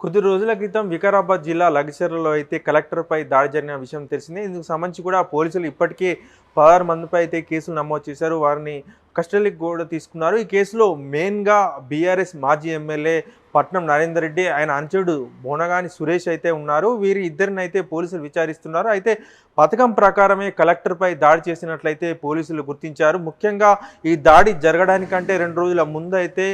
కొద్ది రోజుల క్రితం వికారాబాద్ జిల్లా లగచర్లలో అయితే కలెక్టర్పై దాడి జరిగిన విషయం తెలిసింది. ఇందుకు సంబంధించి కూడా పోలీసులు ఇప్పటికే పదహారు మందిపై అయితే కేసులు నమోదు చేశారు. వారిని కస్టడీకి కూడా తీసుకున్నారు. ఈ కేసులో మెయిన్గా బీఆర్ఎస్ మాజీ ఎమ్మెల్యే పట్నం నరేందర్ రెడ్డి ఆయన అంచుడు బోనగాని సురేష్ అయితే ఉన్నారు. వీరి ఇద్దరిని అయితే పోలీసులు విచారిస్తున్నారు. అయితే పథకం ప్రకారమే కలెక్టర్పై దాడి చేసినట్లయితే పోలీసులు గుర్తించారు. ముఖ్యంగా ఈ దాడి జరగడానికంటే రెండు రోజుల ముందు అయితే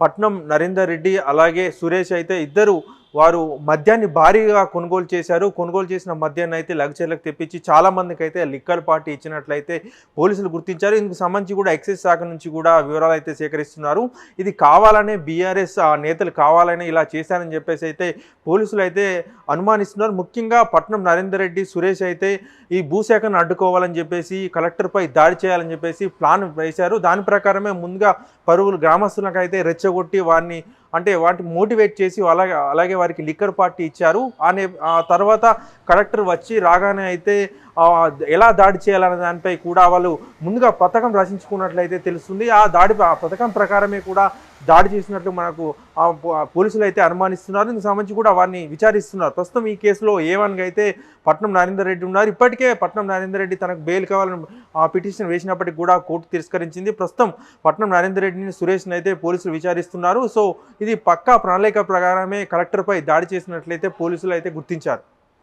పట్నం నరేందర్ రెడ్డి అలాగే సురేష్ అయితే ఇద్దరు వారు మద్యాన్ని భారీగా కొనుగోలు చేశారు. కొనుగోలు చేసిన మద్యాన్ని అయితే లగ్చర్లకు తెప్పించి చాలామందికి అయితే లిక్కర్ పార్టీ ఇచ్చినట్లయితే పోలీసులు గుర్తించారు. ఇందుకు సంబంధించి కూడా ఎక్సైజ్ శాఖ నుంచి కూడా వివరాలు అయితే సేకరిస్తున్నారు. ఇది కావాలనే బీఆర్ఎస్ ఆ నేతలు కావాలనే ఇలా చేశారని చెప్పేసి అయితే పోలీసులు అయితే అనుమానిస్తున్నారు. ముఖ్యంగా పట్నం నరేందర్ రెడ్డి సురేష్ అయితే ఈ భూశాఖను అడ్డుకోవాలని చెప్పేసి కలెక్టర్పై దాడి చేయాలని చెప్పేసి ప్లాన్ వేశారు. దాని ప్రకారమే ముందుగా పరువులు గ్రామస్తులకు అయితే రెచ్చగొట్టి వారిని అంటే వాటిని మోటివేట్ చేసి అలాగే అలాగే వారికి లిక్కర్ పార్టీ ఇచ్చారు. అనే తర్వాత కలెక్టర్ వచ్చి రాగానే అయితే ఎలా దాడి చేయాలనే దానిపై కూడా వాళ్ళు ముందుగా పథకం రచించుకున్నట్లయితే తెలుస్తుంది. ఆ దాడి ఆ పథకం ప్రకారమే కూడా దాడి చేసినట్లు మనకు ఆ పోలీసులు అయితే అనుమానిస్తున్నారు. ఇందుకు సంబంధించి కూడా వారిని విచారిస్తున్నారు. ప్రస్తుతం ఈ కేసులో ఏ వన్గా అయితే పట్నం నరేందర్ రెడ్డి ఉన్నారు. ఇప్పటికే పట్నం నరేందర్ రెడ్డి తనకు బెయిల్ కావాలని ఆ పిటిషన్ వేసినప్పటికీ కూడా కోర్టు తిరస్కరించింది. ప్రస్తుతం పట్నం నరేందర్ రెడ్డిని సురేష్ని అయితే పోలీసులు విచారిస్తున్నారు. సో ఇది పక్కా ప్రణాళిక ప్రకారమే కలెక్టర్పై దాడి చేసినట్లయితే పోలీసులు అయితే గుర్తించారు.